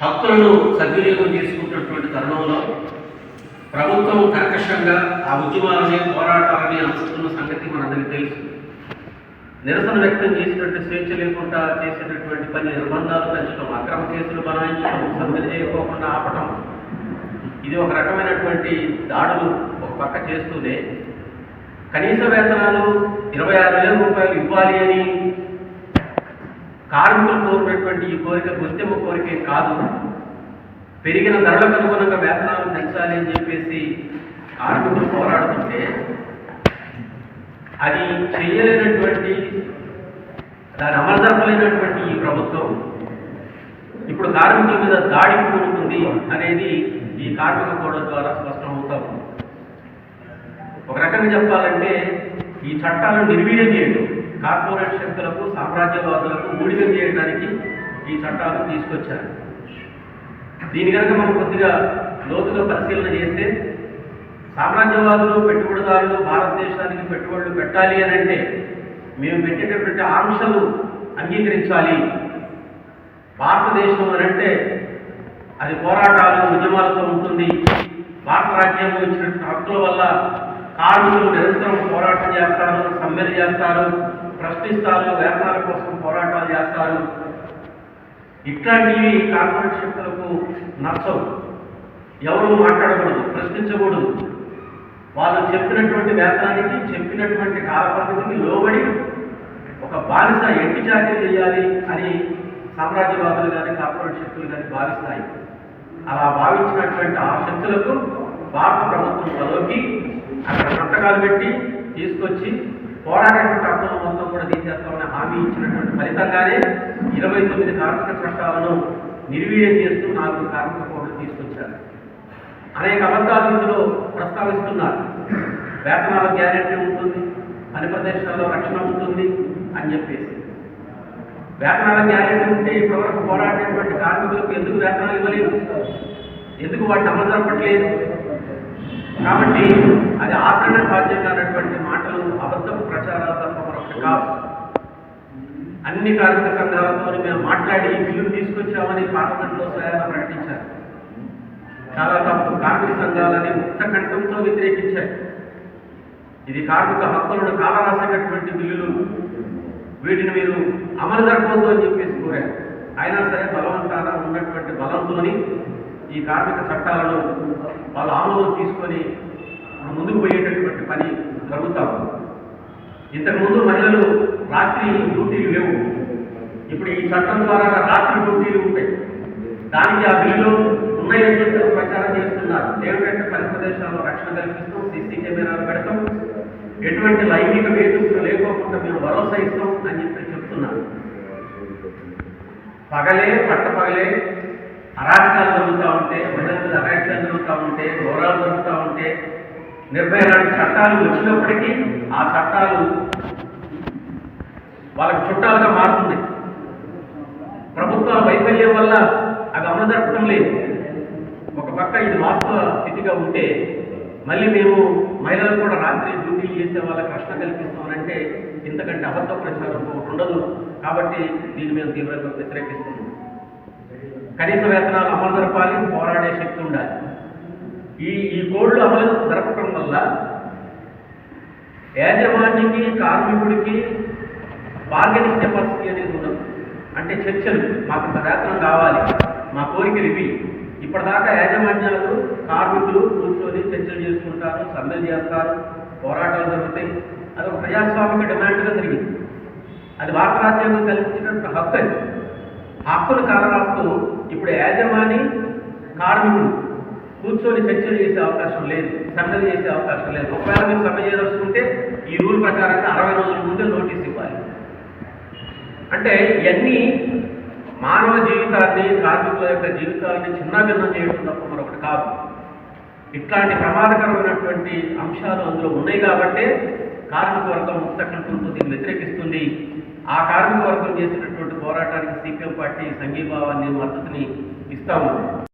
హక్కులను సద్వినియోగం చేసుకుంటున్నటువంటి తరుణంలో ప్రభుత్వం కర్కశంగా ఆ ఉద్యమాలని పోరాటాలని అనుకుంటున్న సంగతి మనందరికీ తెలుసు. నిరసన వ్యక్తం చేసినట్టు స్వేచ్ఛ లేకుండా చేసేటటువంటి పని నిర్బంధాలు పెంచడం అక్రమ కేసులు బనాయించడం సమ్మె చేయకోకుండా ఆపటం ఇది ఒక రకమైనటువంటి దాడులు ఒక పక్క చేస్తూనే కనీస వేతనాలు ఇరవై ఆరు వేల రూపాయలు ఇవ్వాలి అని కార్మికులు కోరినటువంటి ఈ కోరిక గుర్తింపు కోరికే కాదు. పెరిగిన ధరలకు అనుగుణంగా వేతనాలు పెంచాలి అని చెప్పేసి కార్మికులు పోరాడుతుంటే అది చేయలేనటువంటి దాని అమలదరపలేనటువంటి ఈ ప్రభుత్వం ఇప్పుడు కార్మికుల మీద దాడి కూడుతుంది అనేది ఈ కార్మిక కోడల ద్వారా స్పష్టం అవుతాం ఒక రకంగా చెప్పాలంటే ఈ చట్టాలను నిర్వీర్యం చేయడం కార్పొరేట్ శక్తులకు సామ్రాజ్యవాదులకు ఊడిగం చేయడానికి ఈ చట్టాలు తీసుకొచ్చారు. దీని కనుక మనం కొద్దిగా లోతుగా పరిశీలన చేస్తే సామ్రాజ్యవాదులు పెట్టుబడిదారులు భారతదేశానికి పెట్టుబడులు పెట్టాలి అని అంటే మేము పెట్టేటటువంటి ఆంక్షలు అంగీకరించాలి. భారతదేశం అని అంటే అది పోరాటాలు ఉద్యమాలతో ఉంటుంది. భారత రాజ్యాంగం ఇచ్చినటువంటి హక్కుల వల్ల కార్మికులు నిరంతరం పోరాటం చేస్తారు సమ్మెలు చేస్తారు. ప్రశ్నిస్తారు వ్యాపార కోసం పోరాటాలు చేస్తారు. ఇట్లాంటివి కార్పొరేట్ శక్తులకు నచ్చవు. ఎవరు మాట్లాడకూడదు ప్రశ్నించకూడదు. వాళ్ళు చెప్పినటువంటి వేతనానికి చెప్పినటువంటి కాలపరిధికి లోబడి ఒక బానిస ఎంటి చాకరీ చేయాలి అని సామ్రాజ్యవాదులు కానీ కార్పొరేట్ శక్తులు కానీ భావిస్తాయి. అలా భావించినటువంటి ఆ శక్తులకు భారత ప్రభుత్వం తలోకి అక్కడ సంతకాలు పెట్టి తీసుకొచ్చి పోరాడేటువంటి హక్కులు మొత్తం కూడా తీసేస్తామని హామీ ఇచ్చినటువంటి ఫలితంగానే ఇరవై తొమ్మిది కార్మిక చట్టాలను నిర్వీర్యం చేస్తూ నాలుగు కార్మిక కోడ్లు తీసుకొచ్చారు. అనేక అబద్ధాలు ఇందులో ప్రస్తావిస్తున్నారు. వేతనాల గ్యారెంటీ ఉంటుంది పని ప్రదేశాల్లో రక్షణ ఉంటుంది అని చెప్పేసి. వేతనాల గ్యారెంటీ ఉంటే ఇప్పటివరకు పోరాడేటువంటి కార్మికులకు ఎందుకు వేతనాలు ఇవ్వలేదు? ఎందుకు వాటిని అమలు జరపట్లేదు? కాబట్టి అది ఆచరణ సాధ్యం కానటువంటి మాటలు అబద్ధపు ప్రచారాలు తప్ప మరొకటి కాదు అన్ని కార్మిక సంఘాలతో మేము మాట్లాడి ఈ బిల్లును తీసుకొచ్చామని పార్లమెంట్లో స్వయంగా ప్రకటించారు. చాలా తప్పు. కార్మిక సంఘాలని ముక్త కంఠంతో వ్యతిరేకించారు. ఇది కార్మిక హక్కులను కాలరాసేటటువంటి బిల్లులు. వీటిని మీరు అమలు జరపవద్దు అని చెప్పేసి కోరారు. అయినా సరే బలవంతాన ఉన్నటువంటి బలంతోని ఈ కార్మిక చట్టాలను వాళ్ళు ఆమోదం తీసుకొని ముందుకు పోయేటటువంటి పని జరుగుతా ఉంది. ఇంతకుముందు మహిళలు రాత్రి డ్యూటీలు లేవు. ఇప్పుడు ఈ చట్టం ద్వారా రాత్రి డ్యూటీలు ఉంటాయి. దానికి ఆ బిల్లులో ఉన్నాయని చెప్పి ప్రచారం చేస్తున్నారు. ఏమిటంటే పని ప్రదేశాల్లో రక్షణ కల్పిస్తాం సీసీ కెమెరాలు పెడతాం. ఎటువంటి లైంగిక వేధింపులు లేకోకుండా మేము భరోసా ఇస్తాం అని చెప్పి చెప్తున్నారు. పగలే పట్ట పగలే అరాచకాలు జరుగుతూ ఉంటే మహిళల మీద అరాచకాలు జరుగుతూ ఉంటే ఘోరాలు జరుగుతూ ఉంటే నిర్భయ లాంటి చట్టాలు వచ్చినప్పటికీ ఆ చట్టాలు వాళ్ళకి చుట్టాలుగా మారుతుంది. ప్రభుత్వాల వైఫల్యం వల్ల అది అమలు జరపడం లేదు. ఒక పక్క ఇది వాస్తవ స్థితిగా ఉంటే మళ్ళీ మేము మహిళలు కూడా రాత్రి డ్యూటీలు చేసే వాళ్ళకి రక్షణ కల్పిస్తామనంటే ఇంతకంటే అబద్ధ ప్రచారం ఉండదు. కాబట్టి దీని మీద తీవ్రంగా వ్యతిరేకిస్తున్నాం. కనీస వేతనాలు అమలు జరపాలి పోరాడే శక్తి ఉండాలి. ఈ ఈ కోడ్లు అమలు జరపడం వల్ల యాజమాన్యకి కార్మికుడికి బార్గెనింగ్ కెపాసిటీ అనేది ఉండదు. అంటే చర్చలు మాకు ప్రయత్నం వేతనం కావాలి. మా కోరికలు ఇవి ఇప్పటిదాకా యాజమాన్యాలు కార్మికులు కూర్చొని చర్చలు చేసుకుంటారు సమ్మెలు చేస్తారు పోరాటాలు జరుగుతాయి. అది ఒక ప్రజాస్వామిక డిమాండ్గా జరిగింది. అది భారత రాజ్యాంగం కల్పించినటువంటి హక్కు అది. హక్కును కాలరాస్తూ ఇప్పుడు యాజమాని కార్మికుడు కూర్చొని చర్చలు చేసే అవకాశం లేదు సమ్మెలు చేసే అవకాశం లేదు. ఒకవేళ మీరు సమ్మె చేయదలుచుకుంటే ఈ రూల్ ప్రకారంగా అరవై రోజుల ముందే నోటీస్ ఇవ్వాలి. అంటే ఇవన్నీ మానవ జీవితాన్ని కార్మికుల యొక్క జీవితాన్ని చిన్నాభిన్నం చేయడం తప్ప మరొకటి కాదు. ఇట్లాంటి ప్రమాదకరమైనటువంటి అంశాలు అందులో ఉన్నాయి కాబట్టి కార్మిక వర్గం ముక్తకంఠంతో దీన్ని వ్యతిరేకిస్తుంది. ఆ కార్మిక వర్గం చేసినటువంటి పోరాటానికి సీపీఎం పార్టీ సంఘీభావాన్ని మద్దతుని ఇస్తా ఉంది.